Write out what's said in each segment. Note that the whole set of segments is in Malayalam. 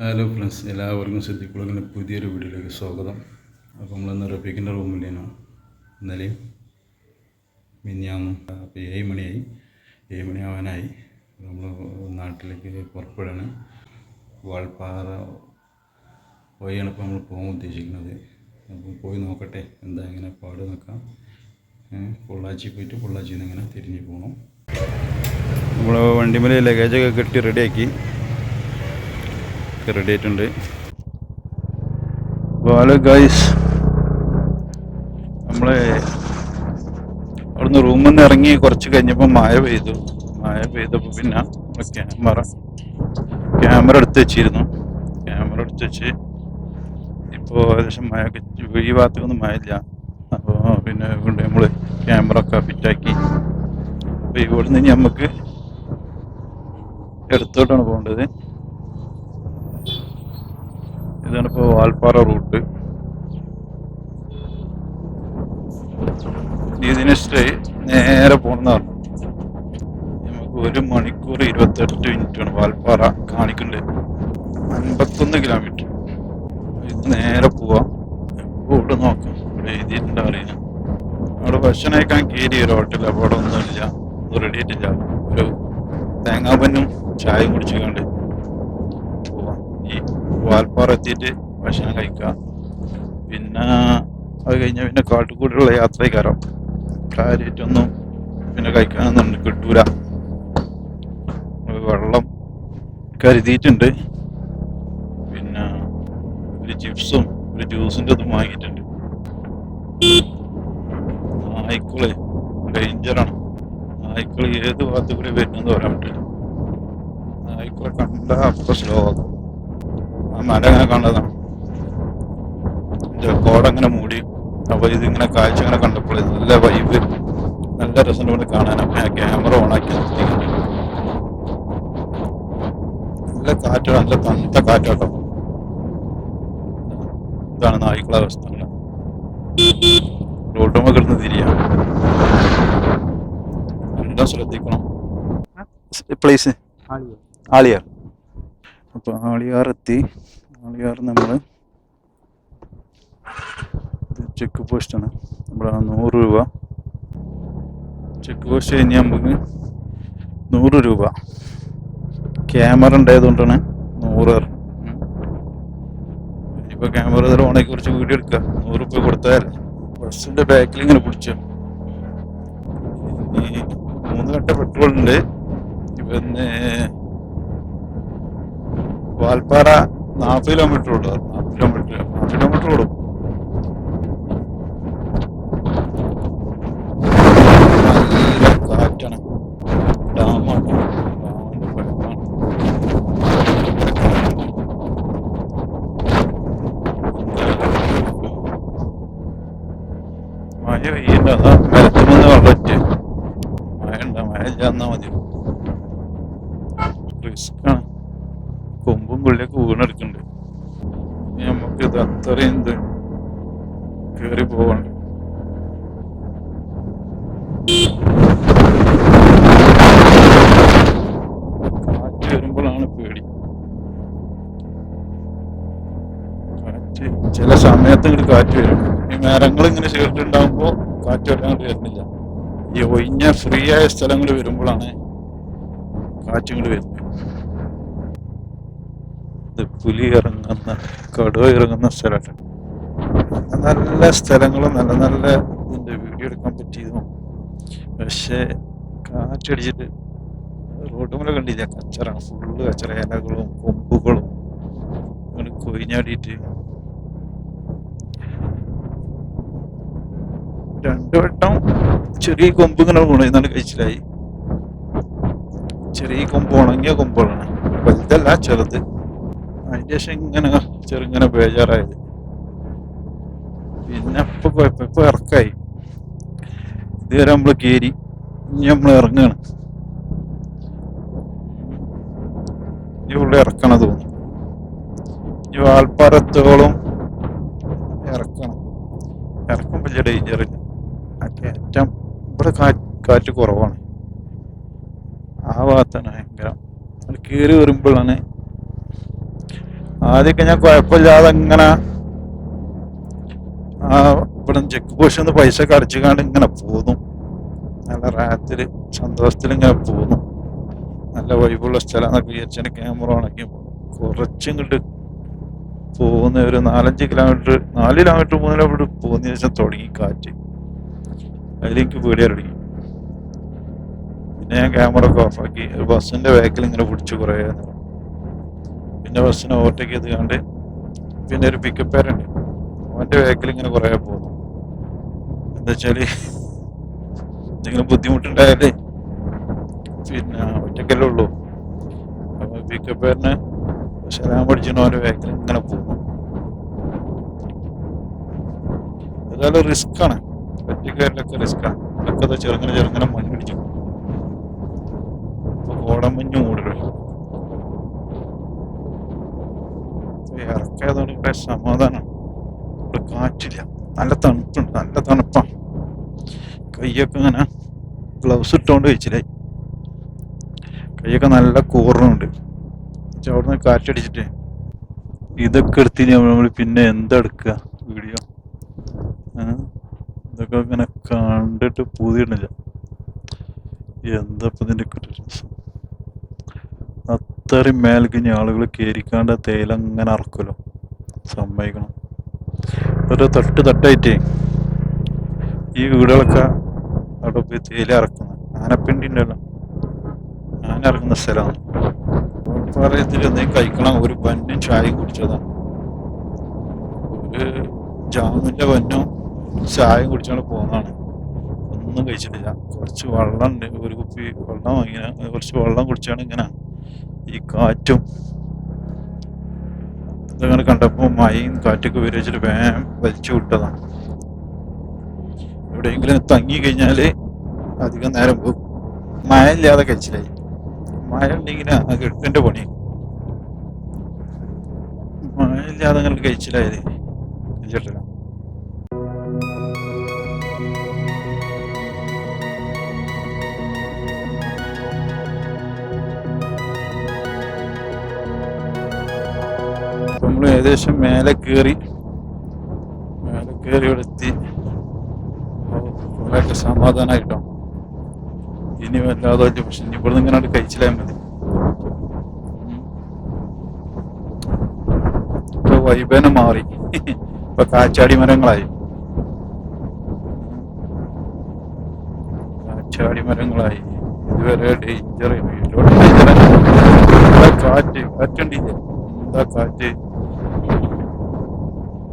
ഹലോ ഫ്രണ്ട്സ് എല്ലാവർക്കും ശ്രദ്ധിക്കുള്ള പുതിയൊരു വീഡിയോയിലേക്ക് സ്വാഗതം. അപ്പോൾ നമ്മളിന്ന് റഫീഖിന്റെ റൂമിലേനു ഇന്നലെയും മിനിയാന്നും അപ്പോൾ ഏഴ് മണിയായി. ഏഴ് മണിയാവാനായി നമ്മൾ നാട്ടിലേക്ക് പുറപ്പെടുകയാണ്. വാൾപ്പാറ വഴിയാണ് ഇപ്പോൾ നമ്മൾ പോകാൻ ഉദ്ദേശിക്കുന്നത്. അപ്പോൾ പോയി നോക്കട്ടെ എന്താ ഇങ്ങനെ പാട് നോക്കാം പൊള്ളാച്ചി പോയിട്ട് പൊള്ളാച്ചിയിൽ നിന്ന് ഇങ്ങനെ തിരിഞ്ഞ് പോകണം. നമ്മൾ വണ്ടിമേലെ ലഗേജൊക്കെ കെട്ടി റെഡിയാക്കി റെഡി ആയിട്ടുണ്ട്. ഹലോ ഗൈസ് നമ്മൾ അവിടുന്ന് റൂമിൽ നിന്ന് ഇറങ്ങി കുറച്ച് കഴിഞ്ഞപ്പോൾ മഴ പെയ്തു. മഴ പെയ്തപ്പോൾ പിന്നെ ക്യാമറ ക്യാമറ എടുത്ത് വെച്ചിരുന്നു. ക്യാമറ എടുത്ത് വെച്ച് ഇപ്പോൾ ഏകദേശം മഴയൊക്കെ ഈ ഭാഗത്തൊന്നും മഴയില്ല. അപ്പോൾ പിന്നെ കൊണ്ട് നമ്മൾ ക്യാമറ ഒക്കെ ഫിറ്റാക്കി അപ്പോൾ ഇവിടെ നിന്ന് നമുക്ക് എടുത്തോട്ടാണ് പോകേണ്ടത്. ഇതാണ് ഇപ്പോൾ വാൽപ്പാറ റൂട്ട്. ഇതിന് സ്റ്റേ നേരെ പോകണമെന്ന് പറഞ്ഞു നമുക്ക് ഒരു മണിക്കൂർ ഇരുപത്തെട്ട് മിനിറ്റ് ആണ് വാൽപ്പാറ കാണിക്കുന്നുണ്ട് അൻപത്തൊന്ന് കിലോമീറ്റർ. ഇത് നേരെ പോവാം. ഇവിടെ നോക്കാം. ഇവിടെ എഴുതിയിട്ടുണ്ടോ അറിയാം അവിടെ ഭക്ഷണം കയറി ഒരു ഹോട്ടൽ അപ്പോൾ അവിടെ ഒന്നുമില്ല. ഒന്നും റെഡി ആയിട്ടില്ല. ഒരു തേങ്ങാപ്പന്നും പോവാം ഈ വാൽപ്പാറ എത്തിയിട്ട് ഭക്ഷണം കഴിക്കുക. പിന്നെ അത് കഴിഞ്ഞാൽ പിന്നെ കാട്ടുകൂടിയുള്ള യാത്രക്കാരം കാര്യമായിട്ടൊന്നും പിന്നെ കഴിക്കാനൊന്നും കിട്ടൂല. വെള്ളം കരുതിയിട്ടുണ്ട്. പിന്നെ ഒരു ചിപ്സും ഒരു ജ്യൂസിന്റെ ഇതും വാങ്ങിയിട്ടുണ്ട്. നായ്ക്കൾ ഡേഞ്ചറാണ് നായ്ക്കൾ ഏത് ഭാഗത്ത് കൂടി വരുന്നെന്ന് പറയാൻ പറ്റില്ല. നായ്ക്കളെ കണ്ട അപ്പൊ സ്ലോ ആക്കും ആ മല കണ്ടതാണ്. കോടങ്ങനെ മൂടി അപ്പോൾ ഇതിങ്ങനെ കാഴ്ച ഇങ്ങനെ കണ്ടപ്പോൾ നല്ല വൈബ് നല്ല രസം കൊണ്ട് കാണാൻ. അപ്പം ഞാൻ ക്യാമറ ഓണാക്കി നിർത്തി നല്ല കാറ്റ് നല്ല തണുത്ത കാറ്റാട്ടോ ഇതാണ് നായ്ക്കളെ അവസ്ഥ. റോഡുമ്പോൾ കിടന്ന് തിരിയാ. എല്ലാം ശ്രദ്ധിക്കണം? പ്ലേസ് ആളിയാർ അപ്പോൾ ആളിയാർ എത്തി ആളിയാർ നമ്മൾ ചെക്ക് പോസ്റ്റാണ് നമ്മുടെ നൂറ് രൂപ. ചെക്ക് പോസ്റ്റ് കഴിഞ്ഞ് നമുക്ക് നൂറ് രൂപ. ക്യാമറ ഉണ്ടായതുകൊണ്ടാണ് നൂറ് ഇനിയിപ്പോൾ ക്യാമറ ഇതിൽ ഓണാക്കി കുറിച്ച് വീഡിയോ എടുക്കുക നൂറ് രൂപ കൊടുത്താൽ ബസ്സിന്റെ ബാക്കിൽ ഇങ്ങനെ പിടിച്ചു. ഈ മൂന്ന് ഘട്ട പെട്രോൾ ഉണ്ട്. വാൽപ്പാറ നാൽപ്പത് കിലോമീറ്റർ ഉണ്ട് നാൽപ്പത് കിലോമീറ്റർ നാൽപ്പത് കിലോമീറ്റർ ഓടും. നല്ല കാറ്റാണ്. ഡാമാണ്. മഴ പെയ്യണ്ട അതാ മരത്തുമെന്ന് വെള്ളറ്റ് മഴ മതി വീണെടുക്കുന്നുണ്ട് നമുക്ക് ഇത് അത്രയും ഇത് കയറി പോവാണ്ട് കാറ്റ് വരുമ്പോഴാണ് പേടി. കാറ്റ് ചില സമയത്ത് ഇങ്ങോട്ട് കാറ്റ് വരും. ഈ മരങ്ങൾ ഇങ്ങനെ ചേർത്തുണ്ടാകുമ്പോൾ കാറ്റ് വരാണ്ട് വരുന്നില്ല. ഈ ഒഴിഞ്ഞ ഫ്രീ ആയ സ്ഥലങ്ങൾ വരുമ്പോഴാണ് കാറ്റ് ഇങ്ങോട്ട് വരുന്നത്. ഇത് പുലി ഇറങ്ങുന്ന കടുവ ഇറങ്ങുന്ന സ്ഥലമാണ് നല്ല സ്ഥലങ്ങളും നല്ല നല്ല ഇതിന്റെ വീഡിയോ എടുക്കാൻ പറ്റിയതും പക്ഷേ കാറ്റടിച്ചിട്ട് റോഡുമല കണ്ടില്ല. കച്ചറാണ്. ഫുള്ള് കച്ചറ. ഇലകളും കൊമ്പുകളും. അങ്ങനെ കൊയിഞ്ഞാടിയിട്ട് രണ്ടു വട്ടം ചെറിയ കൊമ്പ് ഇങ്ങനെ വീണെന്നാണ് കഴിച്ചിലായി. ചെറിയ കൊമ്പ് ഉണങ്ങിയ കൊമ്പുകളാണ്. വലുതല്ല ചെറുത്. അതിന്റെ ശേഷം ഇങ്ങനെ ചെറുങ്ങനെ ബേജാറായത്. പിന്നെ ഇപ്പൊ കുഴപ്പം ഇപ്പൊ ഇറക്കായി. ഇതുവരെ നമ്മൾ കയറി ഇനി നമ്മൾ ഇറങ്ങാണ്. ഇനി ഉള്ള ഇറക്കണം തോന്നുന്നു. ഇനി വാൽപ്പാറത്തോളം ഇറക്കണം. ഇറക്കം ചില ആ കയറ്റം ഇവിടെ കാറ്റ് കുറവാണ്. ആ ഭാഗത്താണ് ഭയങ്കര. കയറി വരുമ്പോഴാണ് ആദ്യമൊക്കെ ഞാൻ കുഴപ്പമില്ലാതെ ഇങ്ങനെ ഇവിടെ ചെക്ക് പോസ്റ്റ് നിന്ന് പൈസ അടിച്ചുകൊണ്ട് ഇങ്ങനെ പോന്നു. നല്ല റാത്തിൽ സന്തോഷത്തിൽ ഇങ്ങനെ പോന്നു. നല്ല വൈബുള്ള സ്ഥലം എന്നൊക്കെ വിചാരിച്ചാൽ ക്യാമറ ഉണക്കി കുറച്ചും ഇങ്ങോട്ട് പോകുന്ന ഒരു നാലഞ്ച് കിലോമീറ്റർ നാല് കിലോമീറ്റർ മൂന്ന് കിലോമീറ്റർ പോകുന്ന ശേഷം തുടങ്ങി കാറ്റ്. അതിലേക്ക് പേടിയാൻ തുടങ്ങി. പിന്നെ ഞാൻ ക്യാമറ ഒക്കെ ഓഫാക്കി ഒരു ബസ്സിന്റെ ബാക്കിൽ ഇങ്ങനെ പിടിച്ച് കുറേ നേരം. പിന്നെ ബസ്സിനെ ഓവർടേക്ക് ചെയ്ത് കണ്ട് പിന്നെ ഒരു പിക്കപ്പ് പേരുണ്ട് അവന്റെ വേക്കിൽ ഇങ്ങനെ കുറേ പോകുന്നു. എന്താ വെച്ചാൽ എന്തെങ്കിലും ബുദ്ധിമുട്ടുണ്ടായാൽ പിന്നെ ഒറ്റക്കല്ലേ ഉള്ളൂ. അപ്പോൾ പിക്കപ്പ് പേരിന് ശരാൻ പഠിച്ചിട്ട് അവന്റെ വേക്കിൽ ഇങ്ങനെ പോകുന്നു. ഏതായാലും റിസ്ക് ആണ്. ഒറ്റക്കാരിലൊക്കെ റിസ്ക് ആണ്. ഇതൊക്കെ ചെറുങ്ങനെ ചെറുങ്ങനെ മണി പിടിച്ചു ഇപ്പൊ കോടമഞ്ഞ് മൂടലോ ഇറക്കായതുകൊണ്ട് ഇവിടെ സമാധാനം ഇവിടെ കാറ്റില്ല. നല്ല തണുപ്പുണ്ട്. നല്ല തണുപ്പാണ് കൈയൊക്കെ ഇങ്ങനെ ഗ്ലൗസ് ഇട്ടുകൊണ്ട് വെച്ചില്ലായി കൈയൊക്കെ നല്ല കൂറുന്നുണ്ട് അവിടെ നിന്ന് കാറ്റടിച്ചിട്ട് ഇതൊക്കെ എടുത്തിന് നമ്മൾ പിന്നെ എന്താ എടുക്കുക? വീഡിയോ? ഇതൊക്കെ ഇങ്ങനെ കണ്ടിട്ട് പൂതിയിടുന്നില്ല. എന്താ ഇപ്പം ഇതിന്റെ കിട്ടും അത്രയും മേൽക്കിഞ്ഞ ആളുകൾ കയറിക്കാണ്ട് തേയില അങ്ങനെ അറക്കുമല്ലോ. സമ്മതിക്കണം. ഒരു തട്ട് തട്ടായിട്ടേ ഈ വീടുകളൊക്കെ അവിടെ പോയി തേയില ഇറക്കുന്നത് ആനപ്പിണ്ടി ഉണ്ടല്ലോ ആന ഇറങ്ങുന്ന സ്ഥലമാണ്. പറയത്തിൽ എന്തെങ്കിലും കഴിക്കണം. ഒരു പന്നും ചായ കുടിച്ചതാണ് ഒരു ജാമിന്റെ പന്നും ചായയും കുടിച്ചാണ് പോകുന്നതാണ് ഒന്നും കഴിച്ചിട്ടില്ല. കുറച്ച് വെള്ളം ഉണ്ട് ഒരു കുപ്പി വെള്ളം വാങ്ങിയ കുറച്ച് വെള്ളം കുടിച്ചാണ് ഇങ്ങനെ ഈ കാറ്റും അതങ്ങനെ കണ്ടപ്പോൾ മഴയും കാറ്റൊക്കെ വിരച്ചിട്ട് വേഗം വലിച്ചു വിട്ടതാണ് എവിടെയെങ്കിലും തങ്ങി കഴിഞ്ഞാൽ അധികം നേരം പോകും മഴ ഇല്ലാതെ കഴിച്ചില്ലായി മഴ ഉണ്ടെങ്കിൽ അത് എടുക്കേണ്ട പണി. മഴ ഇല്ലാതെ അങ്ങനെ കഴിച്ചിലായത് കഴിച്ചിട്ടില്ല നമ്മൾ ഏകദേശം മേലെ കയറി മേലെ കയറി എടുത്തി ഫുള്ളായിട്ട് സമാധാനമായിട്ടോ ഇനി വല്ലാതെ വലിയ പക്ഷെ ഇനി ഇവിടുന്ന് ഇങ്ങനെ കഴിച്ചില്ലാൽ മതി. ഇപ്പൊ വൈബേനെ മാറി. ഇപ്പൊ കാച്ചാടി മരങ്ങളായി. കാച്ചാടി മരങ്ങളായി. ഇതുവരെ ഡേഞ്ചർ കാറ്റ് കാറ്റുണ്ടില്ലേ എന്താ കാറ്റ്?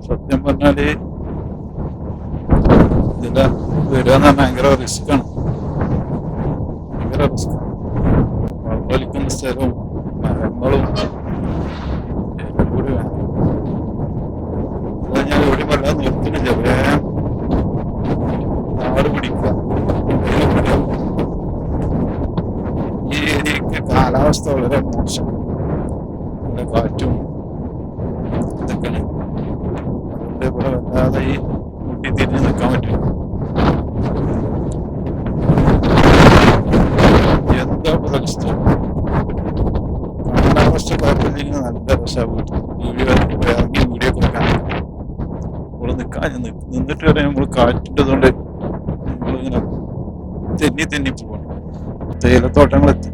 സത്യം പറഞ്ഞാൽ ഇതിന്റെ വരിക എന്ന് പറഞ്ഞാൽ ഭയങ്കര റിസ്ക് ആണ്. ഭയങ്കര റിസ്ക് വെള്ളമൊലിക്കുന്ന സ്ഥലവും മരങ്ങളും കാലാവസ്ഥ വളരെ മോശം. നല്ല കാറ്റും ഇതൊക്കെയാണ്. ഇവിടെ ഈ മുട്ടി തിരിഞ്ഞ് നിൽക്കാൻ പറ്റില്ല. എന്താ പ്രശ്നം? കാലാവസ്ഥ കുഴപ്പമില്ലെങ്കിൽ നല്ല രസമാണ് വീഡിയോ ഇറങ്ങി വീഡിയോ കൊടുക്കാൻ ഇവിടെ നിൽക്കാൻ നിന്നിട്ട് വരെ നമ്മൾ കാറ്റിന്റെതുകൊണ്ട് നമ്മളിങ്ങനെ തെന്നി തെന്നി പോകണം തേയിലത്തോട്ടങ്ങളെത്തി.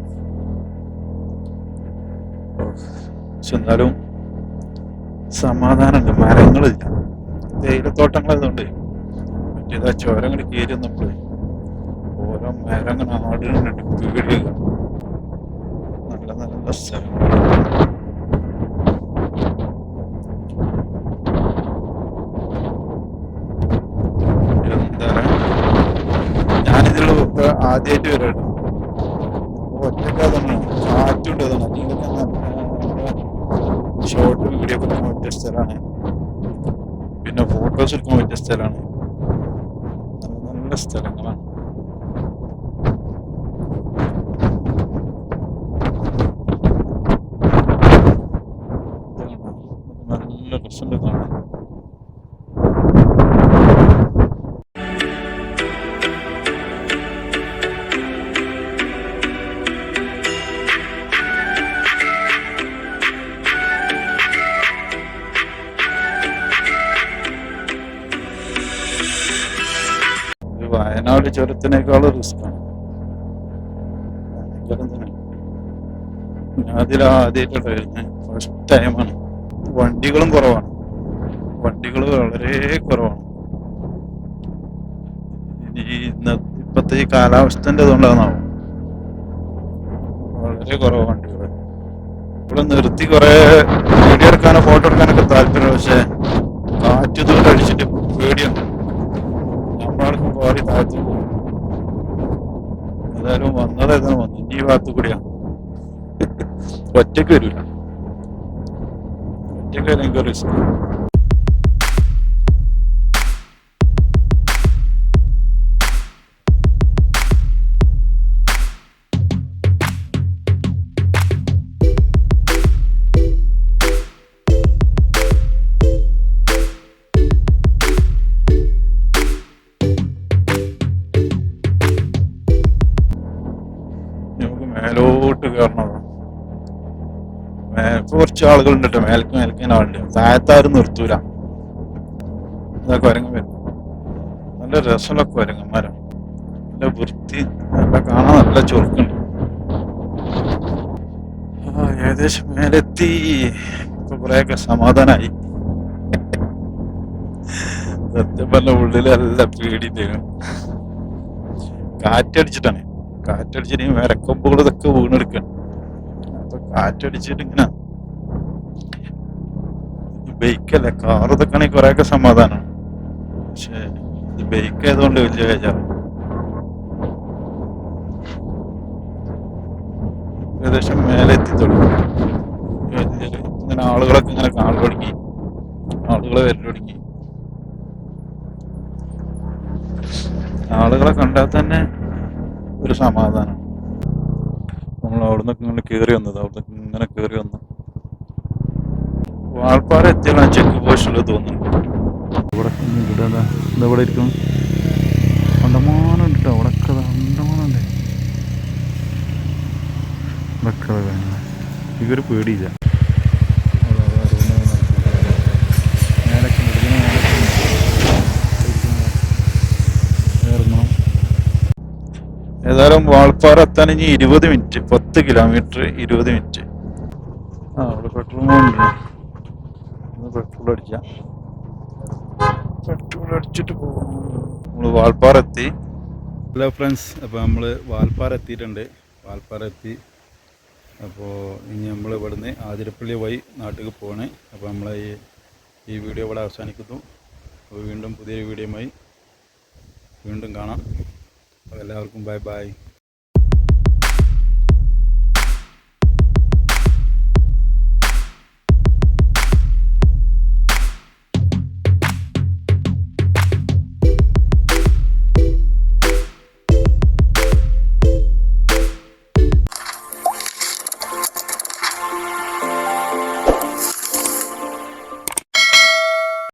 പക്ഷെ എന്നാലും സമാധാനമുണ്ട്. മരങ്ങളില്ല. തേയിലത്തോട്ടങ്ങളതുകൊണ്ട് മറ്റേതാ ചോരങ്ങൾ കയറി നമ്മൾ ഓരോ മരങ്ങൾ ആടുകളുണ്ട് പേടിയുക നല്ല നല്ല സ്ഥലം. ആദ്യമായിട്ട് വരാട്ടോ. ഒറ്റയ്ക്ക് അതാണ് കാറ്റുണ്ട് അതാണ്. ഷോർട്ട് വീഡിയോ ഒക്കെ സ്ഥലമാണ്. പിന്നെ ഫോട്ടോസ് എടുക്കാൻ പറ്റിയ സ്ഥലമാണ് നല്ല നല്ല സ്ഥലങ്ങളാണ് ഇത് കണ്ടോ? നല്ല രസമുണ്ട് കാണാൻ വാൽപ്പാറ ചുരത്തിനേക്കാളും റിസ്ക്കാണ് ഭയങ്കരം ഫസ്റ്റ് ടൈമാണ് വണ്ടികളും കുറവാണ്. വണ്ടികൾ വളരെ കുറവാണ്. ഇനി ഇന്ന ഇപ്പത്തെ ഈ കാലാവസ്ഥന്റെ അതുകൊണ്ടാണാവും വളരെ കുറവ് വണ്ടികൾ ഇവിടെ നിർത്തി കുറേ വീഡിയോ എടുക്കാനോ ഫോട്ടോ എടുക്കാനൊക്കെ താല്പര്യം പക്ഷെ കാറ്റ് ദൂരം അടിച്ചിട്ട് പേടിയാണ് നമ്മളാർക്കും പാടി താഴ്ത്തി പോകും ഏതായാലും വന്നത് ഏതായാലും വന്നു ഈ ഭാഗത്ത് കൂടിയാണ്. ഒറ്റയ്ക്ക് വരില്ല ഒറ്റയ്ക്ക് എനിക്ക് റിസ്ക് കുറച്ച് ആളുകൾ കേട്ടോ. മേൽക്ക് മേൽക്കാൻ ആളുണ്ട്. താഴത്താരും നിർത്തൂല. അതാ ഒരങ്ങി വരും നല്ല രസമുള്ള കുരങ്ങന്മാരാണ് നല്ല വൃത്തി. നല്ല കാണാൻ നല്ല ചുരുക്കുണ്ട് ഏകദേശം മേലെത്തി. ഇപ്പൊ കുറെയൊക്കെ സമാധാനായി. സത്യം പറഞ്ഞ ഉള്ളിലല്ല പേടി പേടിയിട്ടാണ് കാറ്റടിച്ചിട്ടാണ്. കാറ്റടിച്ചിട്ട് ഈ മരക്കൊമ്പുകൾ ഇതൊക്കെ വീണെടുക്കണം. അപ്പൊ കാറ്റടിച്ചിട്ട് ഇങ്ങനെ ബൈക്കല്ല? കാർ ഇതൊക്കെ ആണെങ്കിൽ കുറെയൊക്കെ സമാധാനം പക്ഷെ ഇത് ബൈക്ക് ആയതുകൊണ്ട് വലിയ ബേജാറ് ഏകദേശം മേലെ എത്തി ഇങ്ങനെ ആളുകളൊക്കെ ഇങ്ങനെ കാണൽ തുടങ്ങി ആളുകളെ വരൽ ആളുകളെ കണ്ടാൽ തന്നെ ഒരു സമാധാനം. നമ്മൾ അവിടെ നിന്നൊക്കെ ഇങ്ങനെ കയറി വന്നത് അവിടെ ഇങ്ങനെ കയറി വന്നു വാൾപ്പാറ എത്തിയാണ് ചെക്ക് പോസ്റ്റിൽ തോന്നുന്നു. ഇവിടെ ഇവിടെ ഇതെവിടെ ഇരിക്കും. അണ്ടമാനം ഉണ്ട് കേട്ടോ അവിടെ അണ്ടമാനല്ലേ ഇതൊക്കെ ഇവർ പേടിയില്ല. ഏതായാലും വാൾപ്പാറ എത്താൻ ഇനി ഇരുപത് മിനിറ്റ് പത്ത് കിലോമീറ്റർ ഇരുപത് മിനിറ്റ്. ആ അവിടെ പെട്രോൾ ഉണ്ട് പെട്രോൾ അടിക്കാം പെട്രോൾ അടിച്ചിട്ട് പോകും. നമ്മൾ വാൽപ്പാറ എത്തി ഹലോ ഫ്രണ്ട്സ് അപ്പോൾ നമ്മൾ വാൽപ്പാറ എത്തിയിട്ടുണ്ട് വാൽപ്പാറ എത്തി അപ്പോൾ ഇനി നമ്മൾ ഇവിടുന്ന് ആതിരപ്പള്ളി വഴി നാട്ടിലേക്ക് പോവാണ്. അപ്പോൾ നമ്മൾ ഈ ഈ വീഡിയോ ഇവിടെ അവസാനിക്കുന്നു. അപ്പോൾ വീണ്ടും പുതിയൊരു വീഡിയോയുമായി വീണ്ടും കാണാം. അപ്പോൾ എല്ലാവർക്കും ബൈ ബൈ